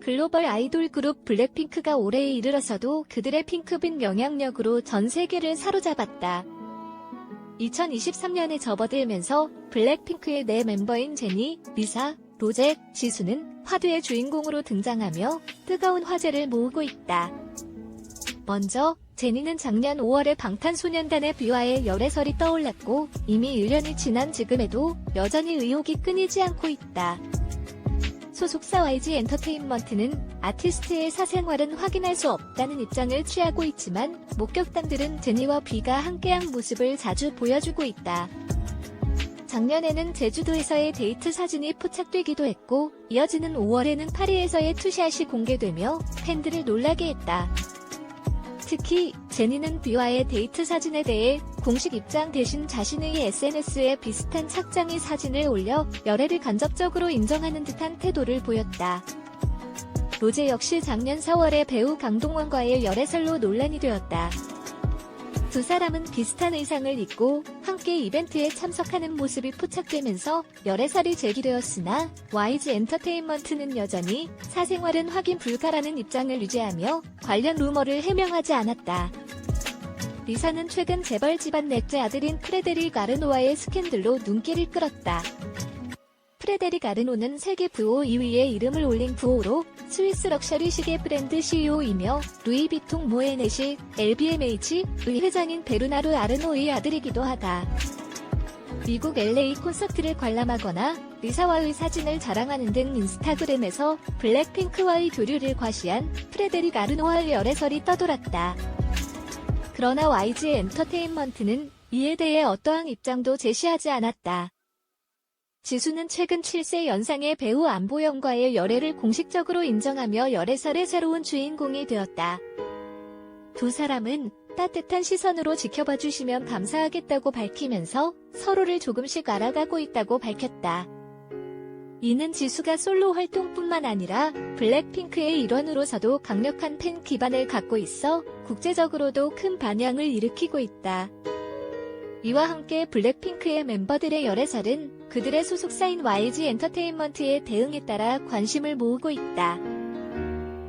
글로벌 아이돌 그룹 블랙핑크가 올해에 이르러서도 그들의 핑크빛 영향력으로 전 세계를 사로잡았다. 2023년에 접어들면서 블랙핑크의 네 멤버인 제니, 리사, 로제, 지수는 화두의 주인공으로 등장하며 뜨거운 화제를 모으고 있다. 먼저 제니는 작년 5월에 방탄소년단의 비와의 열애설이 떠올랐고 이미 1년이 지난 지금에도 여전히 의혹이 끊이지 않고 있다. 소속사 YG 엔터테인먼트는 아티스트의 사생활은 확인할 수 없다는 입장을 취하고 있지만 목격담들은 제니와 비가 함께한 모습을 자주 보여주고 있다. 작년에는 제주도에서의 데이트 사진이 포착되기도 했고 이어지는 5월에는 파리에서의 투샷이 공개되며 팬들을 놀라게 했다. 특히 제니는 비와의 데이트 사진에 대해 공식 입장 대신 자신의 SNS에 비슷한 착장의 사진을 올려 열애를 간접적으로 인정하는 듯한 태도를 보였다. 로제 역시 작년 4월에 배우 강동원과의 열애설로 논란이 되었다. 두 사람은 비슷한 의상을 입고 함께 이벤트에 참석하는 모습이 포착되면서 열애설이 제기되었으나 YG 엔터테인먼트는 여전히 사생활은 확인 불가라는 입장을 유지하며 관련 루머를 해명하지 않았다. 리사는 최근 재벌 집안 넷째 아들인 프레데릭 아르노와의 스캔들로 눈길을 끌었다. 프레데릭 아르노는 세계 부호 2위에 이름을 올린 부호로 스위스 럭셔리 시계 브랜드 CEO이며 루이비통 모에넷이 LVMH의 회장인 베르나르 아르노의 아들이기도 하다. 미국 LA 콘서트를 관람하거나 리사와의 사진을 자랑하는 등 인스타그램에서 블랙핑크와의 교류를 과시한 프레데릭 아르노와의 열애설이 떠돌았다. 그러나 YG 엔터테인먼트는 이에 대해 어떠한 입장도 제시하지 않았다. 지수는 최근 7세 연상의 배우 안보영과의 열애를 공식적으로 인정하며 열애설의 새로운 주인공이 되었다. 두 사람은 따뜻한 시선으로 지켜봐 주시면 감사하겠다고 밝히면서 서로를 조금씩 알아가고 있다고 밝혔다. 이는 지수가 솔로 활동뿐만 아니라 블랙핑크의 일원으로서도 강력한 팬 기반을 갖고 있어 국제적으로도 큰 반향을 일으키고 있다. 이와 함께 블랙핑크의 멤버들의 열애설은 그들의 소속사인 YG 엔터테인먼트의 대응에 따라 관심을 모으고 있다.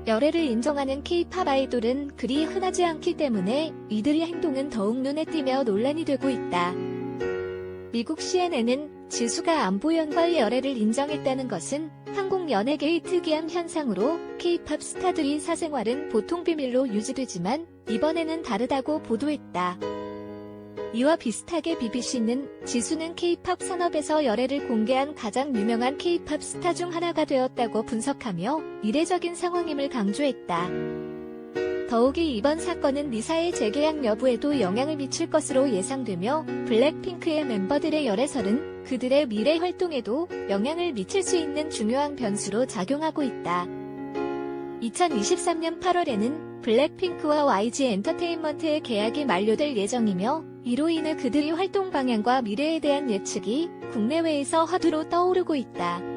열애를 인정하는 K-팝 아이돌은 그리 흔하지 않기 때문에 이들의 행동은 더욱 눈에 띄며 논란이 되고 있다. 미국 CNN은 지수가 안보 연과의 열애를 인정했다는 것은 한국 연예계의 특이한 현상으로 K-팝 스타들의 사생활은 보통 비밀로 유지되지만 이번에는 다르다고 보도했다. 이와 비슷하게 BBC는 지수는 K-팝 산업에서 열애를 공개한 가장 유명한 K-팝 스타 중 하나가 되었다고 분석하며 이례적인 상황임을 강조했다. 더욱이 이번 사건은 리사의 재계약 여부에도 영향을 미칠 것으로 예상되며 블랙핑크의 멤버들의 열애설은 그들의 미래 활동에도 영향을 미칠 수 있는 중요한 변수로 작용하고 있다. 2023년 8월에는 블랙핑크와 YG 엔터테인먼트의 계약이 만료될 예정이며 이로 인해 그들의 활동 방향과 미래에 대한 예측이 국내외에서 화두로 떠오르고 있다.